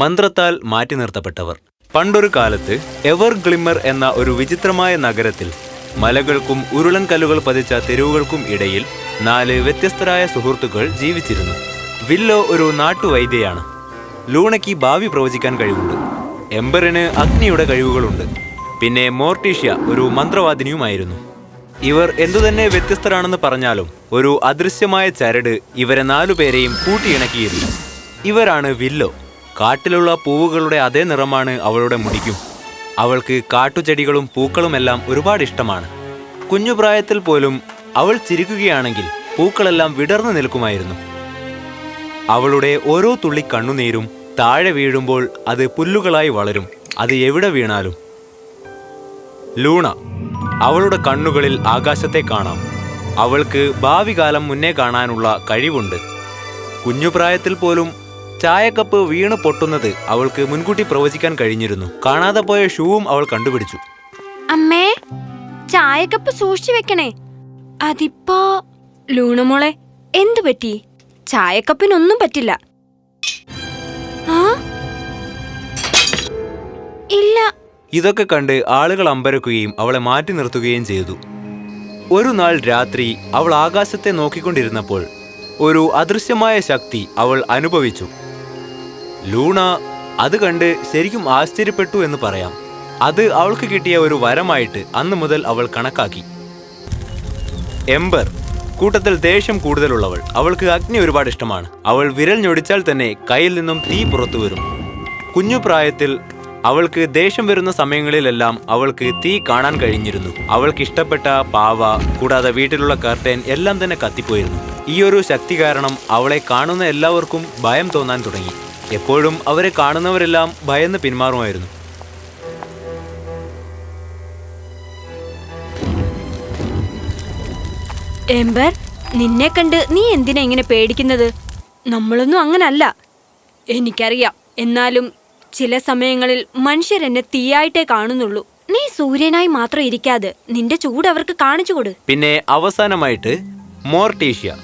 മന്ത്രത്താൽ മാറ്റി നിർത്തപ്പെട്ടവർ. പണ്ടൊരു കാലത്ത് എവർ ഗ്ലിമ്മർ എന്ന ഒരു വിചിത്രമായ നഗരത്തിൽ മലകൾക്കും ഉരുളൻ കല്ലുകൾ പതിച്ച തെരുവുകൾക്കും ഇടയിൽ നാല് വ്യത്യസ്തരായ സുഹൃത്തുക്കൾ ജീവിച്ചിരുന്നു. വില്ലോ ഒരു നാട്ടുവൈദ്യയാണ്. ലൂണയ്ക്ക് ഭാവി പ്രവചിക്കാൻ കഴിവുണ്ട്. എംബറിന് അഗ്നിയുടെ കഴിവുകളുണ്ട്. പിന്നെ മോർട്ടീഷ്യ ഒരു മന്ത്രവാദിനിയുമായിരുന്നു. ഇവർ എന്തുതന്നെ വ്യത്യസ്തരാണെന്ന് പറഞ്ഞാലും ഒരു അദൃശ്യമായ ചരട് ഇവരെ നാലുപേരെയും കൂട്ടിയിണക്കിയിരുന്നു. ഇവരാണ് വില്ലോ. കാട്ടിലുള്ള പൂവുകളുടെ അതേ നിറമാണ് അവളുടെ മുടിക്കും. അവൾക്ക് കാട്ടുചെടികളും പൂക്കളുമെല്ലാം ഒരുപാട് ഇഷ്ടമാണ്. കുഞ്ഞുപ്രായത്തിൽ പോലും അവൾ ചിരിക്കുകയാണെങ്കിൽ പൂക്കളെല്ലാം വിടർന്നു നിൽക്കുമായിരുന്നു. അവളുടെ ഓരോ തുള്ളി കണ്ണുനീരും താഴെ വീഴുമ്പോൾ അത് പുല്ലുകളായി വളരും. അത് എവിടെ വീണാലും. ലൂണ അവളുടെ കണ്ണുകളിൽ ആകാശത്തെ കാണാം. അവൾക്ക് ഭാവി കാലം മുന്നേ കാണാനുള്ള കഴിവുണ്ട്. കുഞ്ഞുപ്രായത്തിൽ പോലും ചായക്കപ്പ് വീണ് പൊട്ടുന്നത് അവൾക്ക് മുൻകൂട്ടി പ്രവചിക്കാൻ കഴിഞ്ഞിരുന്നു. കാണാതെ പോയ ഷൂവും അവൾ കണ്ടുപിടിച്ചു. അമ്മേ ചായക്കപ്പ് സൂക്ഷിച്ചു വെക്കണേ. അതിപ്പോ ലൂണുമോളെ എന്തു പറ്റി? ചായക്കപ്പിനൊന്നും പറ്റില്ല. ഇല്ല. ഇതൊക്കെ കണ്ട് ആളുകൾ അമ്പരക്കുകയും അവളെ മാറ്റി നിർത്തുകയും ചെയ്തു. ഒരു നാൾ രാത്രി അവൾ ആകാശത്തെ നോക്കിക്കൊണ്ടിരുന്നപ്പോൾ ഒരു അദൃശ്യമായ ശക്തി അവൾ അനുഭവിച്ചു. ലൂണ അത് കണ്ട് ശരിക്കും ആശ്ചര്യപ്പെട്ടു എന്ന് പറയാം. അത് അവൾക്ക് കിട്ടിയ ഒരു വരമായിട്ട് അന്ന് മുതൽ അവൾ കണക്കാക്കി. എംബർ കൂട്ടത്തിൽ ദേഷ്യം കൂടുതലുള്ളവൾ. അവൾക്ക് അഗ്നി ഒരുപാട് ഇഷ്ടമാണ്. അവൾ വിരൽ ഞൊടിച്ചാൽ തന്നെ കയ്യിൽ നിന്നും തീ പുറത്തു വരും. കുഞ്ഞു പ്രായത്തിൽ അവൾക്ക് ദേഷ്യം വരുന്ന സമയങ്ങളിലെല്ലാം അവൾക്ക് തീ കാണാൻ കഴിഞ്ഞിരുന്നു. അവൾക്ക് ഇഷ്ടപ്പെട്ട പാവ കൂടാതെ വീട്ടിലുള്ള കർട്ടൻ എല്ലാം തന്നെ കത്തിപ്പോയിരുന്നു. ഈ ഒരു ശക്തി കാരണം അവളെ കാണുന്ന എല്ലാവർക്കും ഭയം തോന്നാൻ തുടങ്ങി. എപ്പോഴും അവരെ കാണുന്നവരെല്ലാം ഭയന്ന് പിന്മാറുമായിരുന്നു. എംബർ നിന്നെ കണ്ട് നീ എന്തിനാ ഇങ്ങനെ പേടിക്കുന്നത്? നമ്മളൊന്നും അങ്ങനല്ല. എനിക്കറിയാം. എന്നാലും ചില സമയങ്ങളിൽ മനുഷ്യരെന്നെ തീയായിട്ടേ കാണുന്നുള്ളൂ. നീ സൂര്യനായി മാത്രം ഇരിക്കാതെ നിന്റെ ചൂട് അവർക്ക് കാണിച്ചു കൊടു. പിന്നെ അവസാനമായിട്ട് മോർട്ടീഷ്യ.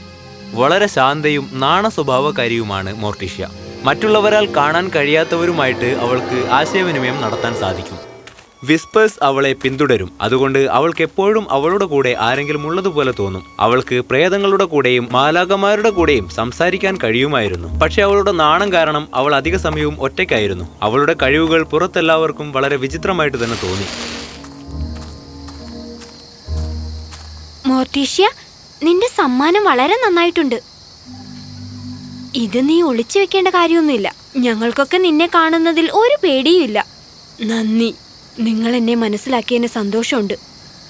വളരെ ശാന്തയും നാണ സ്വഭാവക്കാരിയുമാണ് മോർട്ടീഷ്യ. മറ്റുള്ളവരാൽ കാണാൻ കഴിയാത്തവരുമായിട്ട് അവൾക്ക് ആശയവിനിമയം നടത്താൻ സാധിക്കും. വിസ്പേഴ്സ് അവളെ പിന്തുടരും. അതുകൊണ്ട് അവൾക്ക് എപ്പോഴും അവളുടെ കൂടെ ആരെങ്കിലും ഉള്ളതുപോലെ തോന്നും. അവൾക്ക് പ്രേതങ്ങളുടെ കൂടെയും മാലാകമാരുടെ കൂടെയും സംസാരിക്കാൻ കഴിയുമായിരുന്നു. പക്ഷേ അവളുടെ നാണം കാരണം അവൾ അധിക സമയവും ഒറ്റയ്ക്കായിരുന്നു. അവളുടെ കഴിവുകൾ പുറത്തെല്ലാവർക്കും വളരെ വിചിത്രമായിട്ട് തന്നെ തോന്നി. മോർട്ടീഷ്യ നിന്റെ സമ്മാനം വളരെ നന്നായിട്ടുണ്ട്. ഇത് നീ ഒളിച്ചു വെക്കേണ്ട കാര്യമൊന്നുമില്ല. ഞങ്ങൾക്കൊക്കെ നിന്നെ കാണുന്നതിൽ ഒരു പേടിയുമില്ല. നന്ദി. നിങ്ങൾ എന്നെ മനസ്സിലാക്കിയതിന് സന്തോഷമുണ്ട്.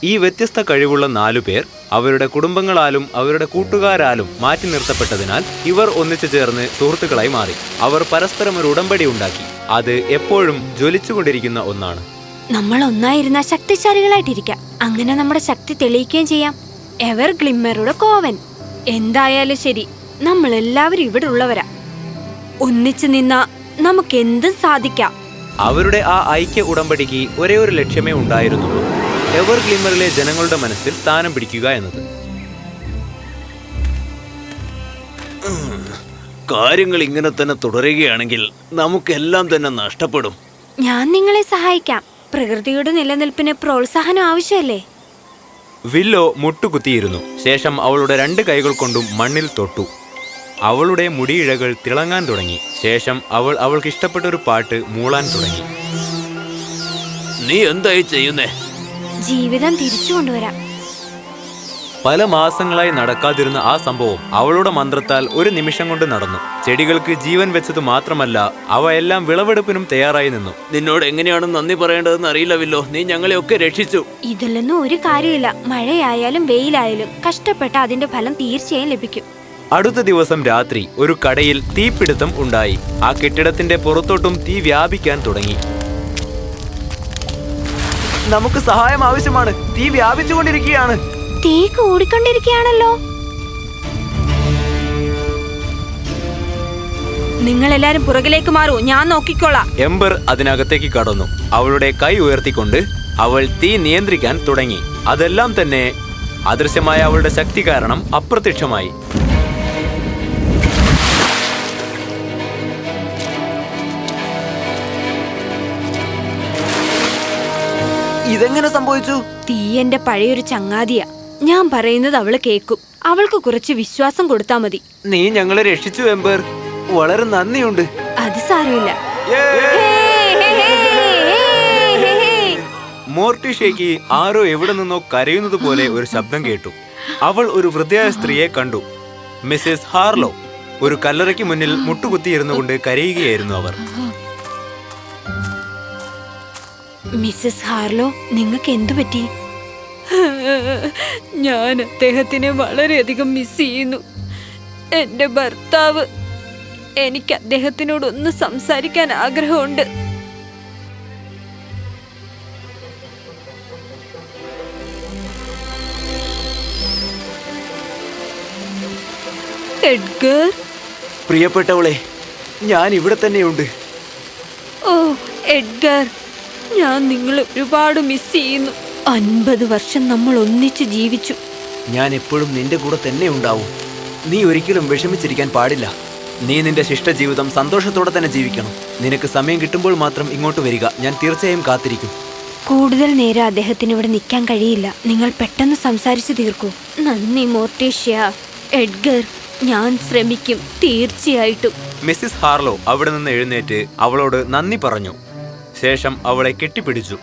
ഈ വ്യത്യസ്ത കഴിവുള്ള നാലു പേർ അവരുടെ കുടുംബങ്ങളാലും അവരുടെ കൂട്ടുകാരാലും മാറ്റി നിർത്തപ്പെട്ടതിനാൽ ഇവർ ഒന്നിച്ചു ചേർന്ന് സുഹൃത്തുക്കളായി മാറി. അവർ പരസ്പരം ഒരു ഉടമ്പടി ഉണ്ടാക്കി. അത് എപ്പോഴും ജ്വലിച്ചുകൊണ്ടിരിക്കുന്ന ഒന്നാണ്. നമ്മൾ ഒന്നായിരുന്ന ശക്തിശാലികളായിട്ടിരിക്കാം. അങ്ങനെ നമ്മുടെ ശക്തി തെളിയിക്കുകയും ചെയ്യാം. എവർ ഗ്ലിമ്മറുടെ കോവൻ. എന്തായാലും ശരി. നമ്മൾ എല്ലാവരും ഇവിടെ ഉള്ളവരാ ഒന്നിച്ചു നിന്ന നമുക്ക് എന്തും സാധിക്കാം. അവരുടെ ആ ഐക്യ ഉടമ്പടിക്ക് ഒരേ ഒരു ലക്ഷ്യമേ ഉണ്ടായിരുന്നുള്ളൂ. എവർ ഗ്ലിമറിലെ ജനങ്ങളുടെ മനസ്സിൽ സ്ഥാനം പിടിക്കുക എന്നത്. കാര്യങ്ങൾ ഇങ്ങനെ തന്നെ തുടരുകയാണെങ്കിൽ നമുക്കെല്ലാം തന്നെ നഷ്ടപ്പെടും. ഞാൻ നിങ്ങളെ സഹായിക്കാം. പ്രകൃതിയുടെ നിലനിൽപ്പിന് പ്രോത്സാഹനം ആവശ്യമല്ലേ? വില്ലോ മുട്ടുകുത്തിയിരുന്നു. ശേഷം അവളുടെ രണ്ട് കൈകൾ കൊണ്ടും മണ്ണിൽ തൊട്ടു. അവളുടെ മുടിയിഴകൾ തിളങ്ങാൻ തുടങ്ങി. ശേഷം അവൾ അവൾക്ക് ഇഷ്ടപ്പെട്ട ഒരു പാട്ട് മൂളാൻ തുടങ്ങി. നീ എന്തായി ചെയ്യുന്നേ? ജീവിതം തിരിച്ചു കൊണ്ടുവരാം. പല മാസങ്ങളായി നടക്കാതിരുന്ന ആ സംഭവം അവളുടെ മന്ത്രത്താൽ ഒരു നിമിഷം കൊണ്ട് നടന്നു. ചെടികൾക്ക് ജീവൻ വെച്ചത് മാത്രമല്ല അവ എല്ലാം വിളവെടുപ്പിനും തയ്യാറായി നിന്നു. നിന്നോട് എങ്ങനെയാണ് നന്ദി പറയേണ്ടതെന്ന് അറിയില്ലവില്ലോ. നീ ഞങ്ങളെയൊക്കെ രക്ഷിച്ചു. ഇതിലൊന്നും ഒരു കാര്യമില്ല മഴയായാലും വെയിലായാലും കഷ്ടപ്പെട്ട അതിന്റെ ഫലം തീർച്ചയായും ലഭിക്കും. അടുത്ത ദിവസം രാത്രി ഒരു കടയിൽ തീപിടുത്തം ഉണ്ടായി. ആ കെട്ടിടത്തിന്റെ പുറത്തോട്ടും തീ വ്യാപിക്കാൻ തുടങ്ങി. നമുക്ക് സഹായം ആവശ്യമാണ്. തീ വ്യാപിച്ചുകൊണ്ടിരിക്കുകയാണ്. തീ കൂടിക്കൊണ്ടിരിക്കുകയാണല്ലോ. നിങ്ങൾ എല്ലാരും പുറകിലേക്ക് മാറൂ. ഞാൻ നോക്കിക്കോളാം. എംബർ അതിനകത്തേക്ക് കടന്നു. അവളുടെ കൈ ഉയർത്തിക്കൊണ്ട് അവൾ തീ നിയന്ത്രിക്കാൻ തുടങ്ങി. അതെല്ലാം തന്നെ അദൃശ്യമായ അവളുടെ ശക്തി കാരണം അപ്രത്യക്ഷമായി. ഇതെങ്ങനെ സംഭവിച്ചു? തീ എന്റെ പഴയൊരു ചങ്ങാതിയാ. ഞാൻ പറയുന്നത് അവൾ കേക്കും അവൾക്ക് കുറച്ച് വിശ്വാസം കൊടുത്താ മതി. നീ ഞങ്ങളെ രക്ഷിച്ചു എംബർ. വളരെ നന്ദിയുണ്ട്. അത് സാരമില്ല. മോർട്ടിഷയ്ക്ക് ആരോ എവിടെ നിന്നോ കരയുന്നത് പോലെ ഒരു ശബ്ദം കേട്ടു. അവൾ ഒരു വൃദ്ധയായ സ്ത്രീയെ കണ്ടു. മിസ്സിസ് ഹാർലോ ഒരു കല്ലറയ്ക്ക് മുന്നിൽ മുട്ടുകുത്തിയിരുന്നു കൊണ്ട് കരയുകയായിരുന്നു അവർ. മിസ്സസ് ഹാർലോ നിങ്ങൾക്ക് എന്തു പറ്റി? ഞാൻ അദ്ദേഹത്തിനെ വളരെയധികം മിസ് ചെയ്യുന്നു. എന്റെ ഭർത്താവ് എനിക്ക് അദ്ദേഹത്തിനോടൊന്ന് സംസാരിക്കാൻ ആഗ്രഹമുണ്ട്. എഡ്ഗർ? പ്രിയപ്പെട്ടവളെ ഞാൻ ഇവിടെ തന്നെയുണ്ട്. ഓ എഡ്ഗർ. ഞാൻ നിങ്ങളെ ഒരുപാട് മിസ് ചെയ്യുന്നു. അൻപത് വർഷം നമ്മൾ ഒന്നിച്ച് ജീവിച്ചു. ഞാൻ എപ്പോഴും നിന്റെ കൂടെ തന്നെ ഉണ്ടാവും. നീ ഒരിക്കലും വിഷമിച്ചിരിക്കാൻ പാടില്ല. നീ നിന്റെ ശിഷ്ടജീവിതം സന്തോഷത്തോടെ തന്നെ ജീവിക്കണം. നിനക്ക് സമയം കിട്ടുമ്പോൾ മാത്രം ഇങ്ങോട്ട് വരിക. ഞാൻ തീർച്ചയായും കാത്തിരിക്കും. കൂടുതൽ നേരം അദ്ദേഹത്തിന് ഇവിടെ നിൽക്കാൻ കഴിയില്ല. നിങ്ങൾ പെട്ടെന്ന് സംസാരിച്ചു തീർക്കൂ. നന്ദി മോർട്ടീഷ്യ. എഡ്ഗർ ഞാൻ ശ്രമിക്കും. തീർച്ചയായിട്ടും. മിസ്സിസ് ഹാർലോ അവിടെ നിന്ന് എഴുന്നേറ്റ് അവളോട് നന്ദി പറഞ്ഞു. ശേഷം അവളെ കെട്ടിപ്പിടിച്ചു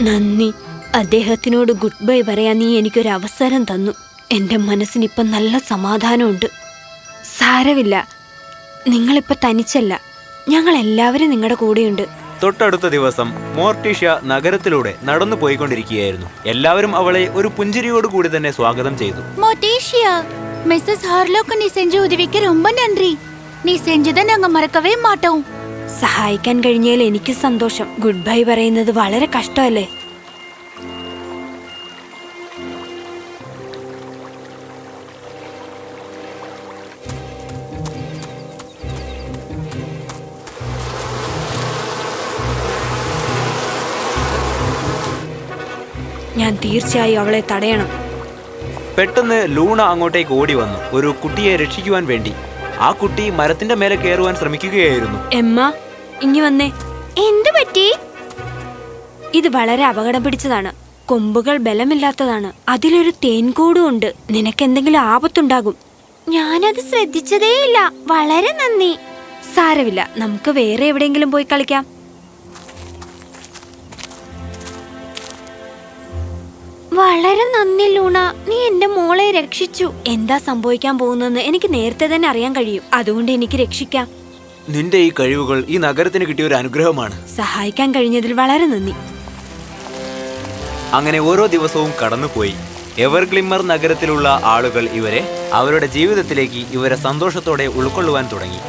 നന്ദി അദ്ദേഹത്തിനോട് ഗുഡ് ബൈ പറയാൻ നീ എനിക്കൊരു അവസരം തന്നു എൻ്റെ മനസ്സിനിപ്പം നല്ല സമാധാനമുണ്ട് സാരമില്ല നിങ്ങളിപ്പോൾ തനിച്ചല്ല ഞങ്ങൾ എല്ലാവരും നിങ്ങളുടെ കൂടെയുണ്ട് തൊട്ടടുത്ത ദിവസം മോർട്ടീഷ്യ നഗരത്തിലൂടെ നടന്നു പോയിക്കൊണ്ടിരിക്കുകയായിരുന്നു എല്ലാവരും അവളെ ഒരു പുഞ്ചിരിയോട് കൂടി തന്നെ സ്വാഗതം ചെയ്തു மொட்டேஷியா மிஸ்ஸஸ் ஹார்லோக்கு நீ செஞ்ச உதவிக்கு ரொம்ப நன்றி நீ செஞ்சதை நாங்க மறக்கவே மாட்டோம் സഹായിക്കാൻ കഴിഞ്ഞാൽ എനിക്ക് സന്തോഷം. ഗുഡ് ബൈ പറയുന്നത് വളരെ കഷ്ടമല്ലേ? ഞാൻ തീർച്ചയായും അവളെ തടയണം. പെട്ടെന്ന് ലൂണ അങ്ങോട്ടേക്ക് ഓടി വന്നു. ഒരു കുട്ടിയെ രക്ഷിക്കുവാൻ വേണ്ടി. ആ കുട്ടി മരത്തിന്റെ മേലെ കയറുവാൻ ശ്രമിക്കുകയായിരുന്നു. എമ്മ ഇങ്ങി വന്നേ. എന്തു പറ്റി? ഇത് വളരെ അപകടം പിടിച്ചതാണ്. കൊമ്പുകൾ ബലമില്ലാത്തതാണ്. അതിലൊരു തേൻകൂടും ഉണ്ട്. നിനക്ക് എന്തെങ്കിലും ആപത്തുണ്ടാകും. ഞാനത് ശ്രദ്ധിച്ചതേയില്ല. വളരെ നന്ദി. സാരമില്ല. നമുക്ക് വേറെ എവിടെയെങ്കിലും പോയി കളിക്കാം. വളരെ നന്ദി ലൂണ. നീ എന്റെ രക്ഷിച്ചു. എന്താ സംഭവിക്കാൻ പോകുന്നതെന്ന് എനിക്ക് നേരത്തെ തന്നെ അറിയാൻ കഴിയും. അതുകൊണ്ട് എനിക്ക് രക്ഷിക്കാം. നിന്റെ ഈ കഴിവുകൾ ഈ നഗരത്തിന് കിട്ടിയ ഒരു അനുഗ്രഹമാണ്. സഹായിക്കാൻ കഴിഞ്ഞതിൽ വളരെ നന്ദി. അങ്ങനെ ഓരോ ദിവസവും കടന്നുപോയി. എവർഗ്ലിമ്മർ നഗരത്തിലുള്ള ആളുകൾ ഇവരെ അവരുടെ ജീവിതത്തിലേക്ക് ഇവരെ സന്തോഷത്തോടെ ഉൾക്കൊള്ളുവാൻ തുടങ്ങി.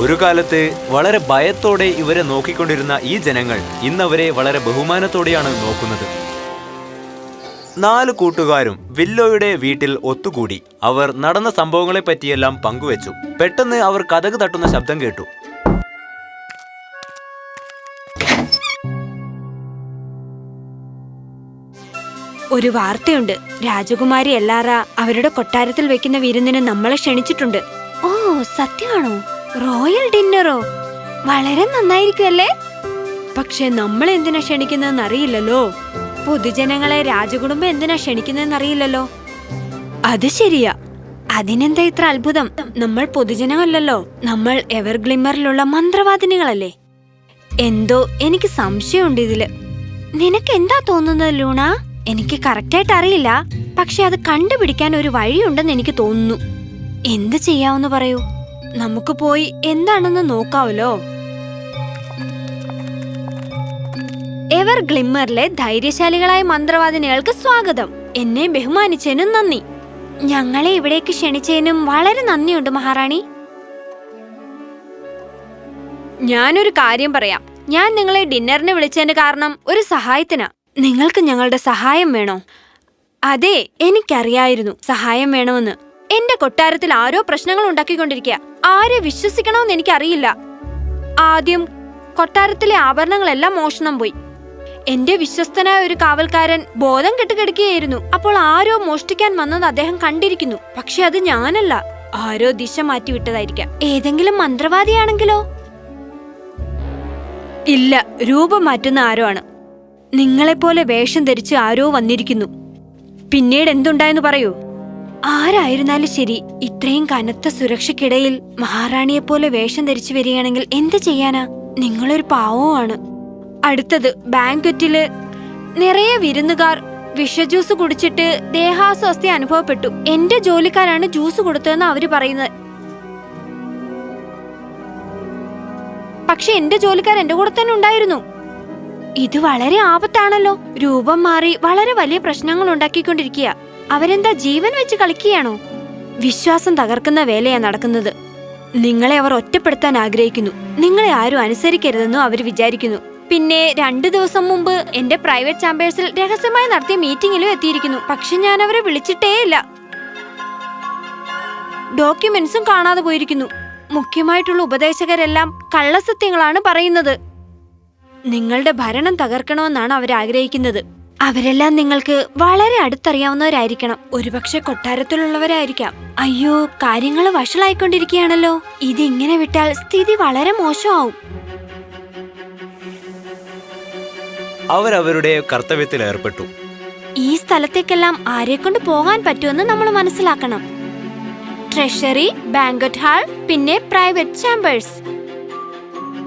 ഒരു കാലത്ത് വളരെ ഭയത്തോടെ ഇവരെ നോക്കിക്കൊണ്ടിരുന്ന ഈ ജനങ്ങൾ ഇന്നവരെ വളരെ ബഹുമാനത്തോടെയാണ് നോക്കുന്നത്. നാല് കൂട്ടുകാരും വില്ലോയുടെ വീട്ടിൽ ഒത്തുകൂടി. അവർ നടന്ന സംഭവങ്ങളെ പറ്റിയെല്ലാം പങ്കുവച്ചു. പെട്ടെന്ന് അവർ കഥക് തട്ടുന്ന ശബ്ദം കേട്ടു. ഒരു വാർത്തയുണ്ട്. രാജകുമാരി എല്ലാറ അവരുടെ കൊട്ടാരത്തിൽ വെക്കുന്ന വിരുന്നിന് നമ്മളെ ക്ഷണിച്ചിട്ടുണ്ട്. ഓ സത്യമാണോ? റോയൽ ഡിന്നറോ? വളരെ നന്നായിരിക്കുമല്ലേ? പക്ഷെ നമ്മൾ എന്തിനാ ക്ഷണിക്കുന്നതെന്ന് അറിയില്ലല്ലോ പൊതുജനങ്ങളെ രാജകുടുംബം എന്തിനാ ക്ഷണിക്കുന്നതെന്ന് അറിയില്ലല്ലോ അത് ശരിയാ. അതിനെന്താ ഇത്ര അത്ഭുതം? നമ്മൾ പൊതുജനമല്ലല്ലോ നമ്മൾ എവർ ഗ്ലിമറിലുള്ള മന്ത്രവാദിനികളല്ലേ. എന്തോ എനിക്ക് സംശയമുണ്ട് ഇതിൽ. നിനക്ക് എന്താ തോന്നുന്നത് ലൂണ? എനിക്ക് കറക്റ്റായിട്ട് അറിയില്ല. പക്ഷെ അത് കണ്ടുപിടിക്കാൻ ഒരു വഴിയുണ്ടെന്ന് എനിക്ക് തോന്നുന്നു. എന്ത് ചെയ്യാവെന്ന് പറയൂ? നമുക്ക് പോയി എന്താണെന്ന് നോക്കാവല്ലോ. എവർ ഗ്ലിമ്മറിലെ ധൈര്യശാലികളായ മന്ത്രവാദിനികൾക്ക് സ്വാഗതം. എന്നെ ബഹുമാനിച്ചതിനും നന്ദി. ഞങ്ങളെ ഇവിടേക്ക് ക്ഷണിച്ചതിനും വളരെ നന്ദിയുണ്ട് മഹാറാണി. ഞാനൊരു കാര്യം പറയാം. ഞാൻ നിങ്ങളെ ഡിന്നറിന് വിളിച്ചതിന് കാരണം ഒരു സഹായത്തിനാ. നിങ്ങൾക്ക് ഞങ്ങളുടെ സഹായം വേണോ? അതെ എനിക്കറിയായിരുന്നു സഹായം വേണമെന്ന്. എന്റെ കൊട്ടാരത്തിൽ ആരോ പ്രശ്നങ്ങൾ ഉണ്ടാക്കിക്കൊണ്ടിരിക്കുക. ആരെ വിശ്വസിക്കണമെന്ന് എനിക്കറിയില്ല. ആദ്യം കൊട്ടാരത്തിലെ ആഭരണങ്ങളെല്ലാം മോഷണം പോയി. എന്റെ വിശ്വസ്തനായ ഒരു കാവൽക്കാരൻ ബോധം കെട്ടുകിടക്കുകയായിരുന്നു. അപ്പോൾ ആരോ മോഷ്ടിക്കാൻ വന്നത് അദ്ദേഹം കണ്ടിരിക്കുന്നു. പക്ഷെ അത് ഞാനല്ല. ആരോ ദിശ മാറ്റിവിട്ടതായിരിക്കാം. ഏതെങ്കിലും മന്ത്രവാദിയാണെങ്കിലോ? ഇല്ല രൂപം മാറ്റുന്ന ആരോ ആണ്. നിങ്ങളെപ്പോലെ വേഷം ധരിച്ച് ആരോ വന്നിരിക്കുന്നു. പിന്നീട് എന്തുണ്ടായെന്ന് പറയൂ. ആരായിരുന്നാലും ശരി ഇത്രയും കനത്ത സുരക്ഷയ്ക്കിടയിൽ മഹാറാണിയെപ്പോലെ വേഷം ധരിച്ചു വരികയാണെങ്കിൽ എന്ത് ചെയ്യാനാ? നിങ്ങളൊരു പാവമാണ്. അടുത്തത് ബാങ്ക്വറ്റിൽ നിറയെ വിരുന്നുകാർ വിഷ ജ്യൂസ് കുടിച്ചിട്ട് ദേഹാസ്വസ്ഥ അനുഭവപ്പെട്ടു. എന്റെ ജോലിക്കാരാണ് ജ്യൂസ് കൊടുത്തതെന്ന് അവർ പറയുന്നത്. പക്ഷെ എന്റെ ജോലിക്കാർ എന്റെ കൂടെ തന്നെ ഉണ്ടായിരുന്നു. ഇത് വളരെ ആപത്താണല്ലോ. രൂപം മാറി വളരെ വലിയ പ്രശ്നങ്ങൾ ഉണ്ടാക്കിക്കൊണ്ടിരിക്കുക. അവരെന്താ ജീവൻ വെച്ച് കളിക്കുകയാണോ? വിശ്വാസം തകർക്കുന്ന വേലയാ നടക്കുന്നത്. നിങ്ങളെ അവർ ഒറ്റപ്പെടുത്താൻ ആഗ്രഹിക്കുന്നു. നിങ്ങളെ ആരും അനുസരിക്കരുതെന്നും അവർ വിചാരിക്കുന്നു. പിന്നെ രണ്ടു ദിവസം മുമ്പ് എന്റെ പ്രൈവറ്റ് ചാമ്പേഴ്സിൽ രഹസ്യമായി നടത്തിയ മീറ്റിംഗിലും എത്തിയിരിക്കുന്നു. പക്ഷെ ഞാൻ അവരെ വിളിച്ചിട്ടേ ഇല്ല ഡോക്യുമെന്റ്സും കാണാതെ പോയിരിക്കുന്നു. മുഖ്യമായിട്ടുള്ള ഉപദേശകരെല്ലാം കള്ളസത്യങ്ങളാണ് പറയുന്നത്. നിങ്ങളുടെ ഭരണം തകർക്കണമെന്നാണ് അവർ ആഗ്രഹിക്കുന്നത്. അവരെല്ലാം നിങ്ങൾക്ക് വളരെ അടുത്തറിയാവുന്നവരായിരിക്കണം. ഒരുപക്ഷെ കൊട്ടാരത്തിലുള്ളവരായിരിക്കാം. അയ്യോ കാര്യങ്ങൾ വഷളായിക്കൊണ്ടിരിക്കുകയാണല്ലോ. ഇതിങ്ങനെ വിട്ടാൽ സ്ഥിതി വളരെ മോശമാവും. അവരവരുടെ കർത്തവ്യത്തിൽ ഏർപ്പെട്ടു. ഈ സ്ഥലത്തേക്കെല്ലാം ആരെക്കൊണ്ട് പോകാൻ പറ്റുമെന്ന് നമ്മൾ മനസ്സിലാക്കണം. ട്രഷറി ബാങ്കറ്റ് ഹാൾ പിന്നെ പ്രൈവറ്റ് ചാമ്പേഴ്സ്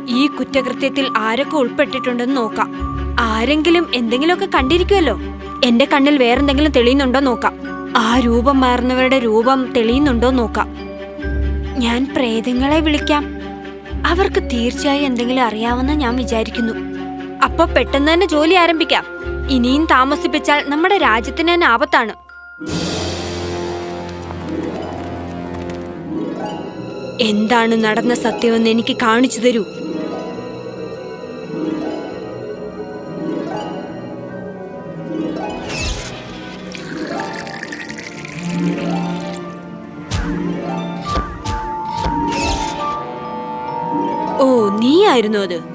ഈ കുറ്റകൃത്യത്തിൽ ആരൊക്കെ ഉൾപ്പെട്ടിട്ടുണ്ടെന്ന് നോക്കാം. ആരെങ്കിലും എന്തെങ്കിലുമൊക്കെ കണ്ടിരിക്കുമല്ലോ. എന്റെ കണ്ണിൽ വേറെന്തെങ്കിലും തെളിയുന്നുണ്ടോ നോക്കാം. ആ രൂപം മാറുന്നവരുടെ രൂപം തെളിയുന്നുണ്ടോ നോക്കാം. ഞാൻ പ്രേതങ്ങളെ വിളിക്കാം. അവർക്ക് തീർച്ചയായും എന്തെങ്കിലും അറിയാമെന്ന് ഞാൻ വിചാരിക്കുന്നു. അപ്പൊ പെട്ടെന്ന് തന്നെ ജോലി ആരംഭിക്കാം. ഇനിയും താമസിപ്പിച്ചാൽ നമ്മുടെ രാജ്യത്തിന് തന്നെ ആപത്താണ്. എന്താണ് നടന്ന സത്യമെന്ന് എനിക്ക് കാണിച്ചു തരൂ. ഓ നീയായിരുന്നു അത്.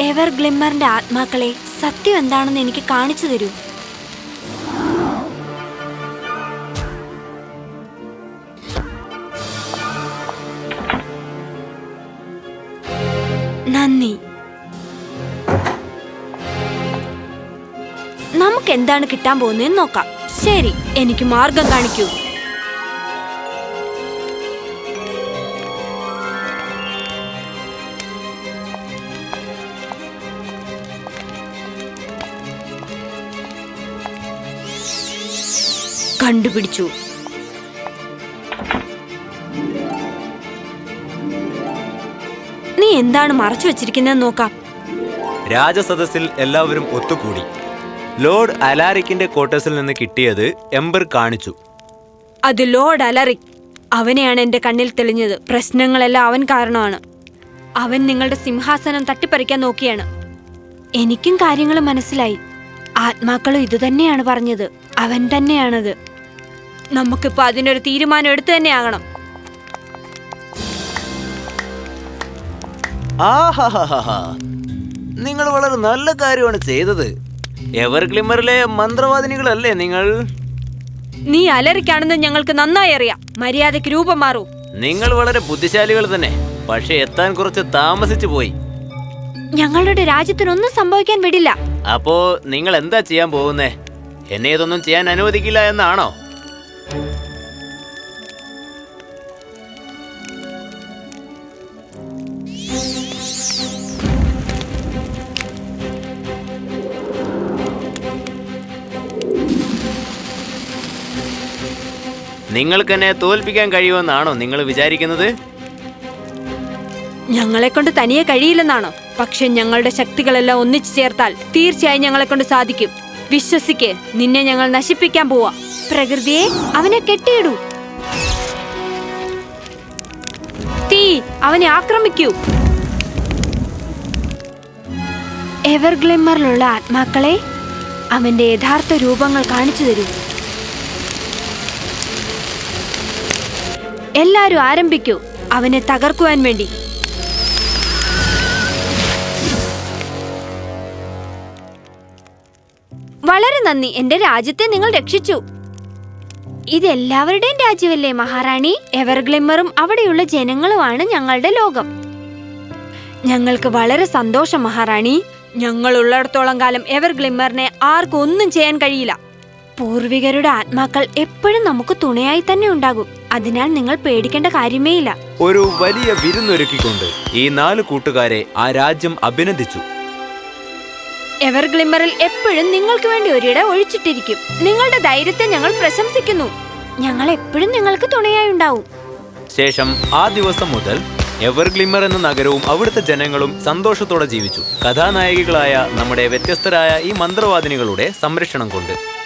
എവർ ഗ്ലിമ്മറിന്റെ ആത്മാക്കളെ സത്യം എന്താണെന്ന് എനിക്ക് കാണിച്ചു തരൂ. നന്ദി. നമുക്ക് എന്താണ് കിട്ടാൻ പോകുന്നതെന്ന് നോക്കാം. ശരി എനിക്ക് മാർഗം കാണിക്കൂ. കണ്ടുപിടിച്ചു. നീ എന്താണ് മറച്ചു വെച്ചിരിക്കുന്നതെന്ന് നോക്കാം. രാജസദസ്സിൽ എല്ലാവരും ഒത്തുകൂടി. ലോർഡ് അലാരിക്കിന്റെ ക്വാർട്ടേഴ്സിൽ നിന്ന് കിട്ടിയത് എംബർ കാണിച്ചു. അത് ലോർഡ് അലറിക്. അവനെയാണ് എന്റെ കണ്ണിൽ തെളിഞ്ഞത്. പ്രശ്നങ്ങളെല്ലാം അവൻ കാരണമാണ്. അവൻ നിങ്ങളുടെ സിംഹാസനം തട്ടിപ്പറിക്കാൻ നോക്കിയാണ്. എനിക്കും കാര്യങ്ങൾ മനസ്സിലായി. ആത്മാക്കളും ഇതുതന്നെയാണ് പറഞ്ഞത്. അവൻ തന്നെയാണത്. നമുക്കിപ്പോ അതിനൊരു തീരുമാനം എടുത്തു തന്നെ ആകണം. നിങ്ങൾ വളരെ നല്ല കാര്യമാണ് ചെയ്തത്. എവർ ഗ്ലിമറിലെ മന്ത്രവാദിനികളല്ലേ നിങ്ങൾ? നീ അലറിക്കാണെന്ന് ഞങ്ങൾക്ക് നന്നായി അറിയാം. മര്യാദയ്ക്ക് രൂപം മാറൂ. നിങ്ങൾ വളരെ ബുദ്ധിശാലികൾ തന്നെ. പക്ഷെ എത്താൻ കുറച്ച് താമസിച്ചു പോയി. ഞങ്ങളുടെ രാജ്യത്തിനൊന്നും സംഭവിക്കാൻ വിടില്ല. അപ്പോ നിങ്ങൾ എന്താ ചെയ്യാൻ പോകുന്നേ? എന്നെ ഇതൊന്നും ചെയ്യാൻ അനുവദിക്കില്ല എന്നാണോ? നിങ്ങൾക്ക് എന്നെ തോൽപ്പിക്കാൻ കഴിയുമെന്നാണോ നിങ്ങൾ വിചാരിക്കുന്നത്? ഞങ്ങളെ കൊണ്ട് തനിയെ കഴിയില്ലെന്നാണോ? പക്ഷെ ഞങ്ങളുടെ ശക്തികളെല്ലാം ഒന്നിച്ചു ചേർത്താൽ തീർച്ചയായും ഞങ്ങളെ കൊണ്ട് സാധിക്കും. വിശ്വസിക്ക് നിന്നെ ഞങ്ങൾ നശിപ്പിക്കാൻ പോവാ. പ്രകൃതിയെ അവനെ കെട്ടിയിടൂ. തീ അവനെ ആക്രമിക്കൂ. എവർഗ്ലിമ്മറിലുള്ള ആത്മാക്കളെ അവന്റെ യഥാർത്ഥ രൂപങ്ങൾ കാണിച്ചു തരൂ. എല്ലാരും ആരംഭിക്കൂ. അവനെ തകർക്കുവാൻ വേണ്ടി. വളരെ നന്ദി. എന്റെ രാജ്യത്തെ നിങ്ങൾ രക്ഷിച്ചു. ഇത് എല്ലാവരുടെയും രാജ്യമല്ലേ മഹാറാണി? എവർഗ്ലിമറും അവിടെയുള്ള ജനങ്ങളുമാണ് ഞങ്ങളുടെ ലോകം. ഞങ്ങൾക്ക് വളരെ സന്തോഷം മഹാറാണി. ഞങ്ങൾ ഉള്ളിടത്തോളം കാലം എവർ ഗ്ലിമ്മറിനെ ആർക്കും ഒന്നും ചെയ്യാൻ കഴിയില്ല. പൂർവികരുടെ ആത്മാക്കൾ എപ്പോഴും നമുക്ക് തുണയായി തന്നെ ഉണ്ടാകും. അതിനാൽ നിങ്ങൾ പേടിക്കേണ്ട കാര്യമേ ഇല്ല ഒരു വലിയ വിരുന്നൊരുക്കിക്കൊണ്ട് ഈ നാല് കൂട്ടുകാരെ ആ രാജ്യം അഭിനന്ദിച്ചു. എവർ ഗ്ലിമ്മറിൽ എപ്പോഴും നിങ്ങൾക്ക് വേണ്ടി ഒരിട ഒഴിച്ചിട്ടിരിക്കും. നിങ്ങളുടെ ധൈര്യത്തെ ഞങ്ങൾ പ്രശംസിക്കുന്നു. ഞങ്ങൾ എപ്പോഴും നിങ്ങൾക്ക് തുണയായി ഉണ്ടാവും. ശേഷം ആ ദിവസം മുതൽ എവർഗ്ലിമ്മർ എന്ന നഗരവും അവിടുത്തെ ജനങ്ങളും സന്തോഷത്തോടെ ജീവിച്ചു. കഥാനായികകളായ നമ്മുടെ വ്യത്യസ്തരായ ഈ മന്ത്രവാദിനികളുടെ സംരക്ഷണം കൊണ്ട്.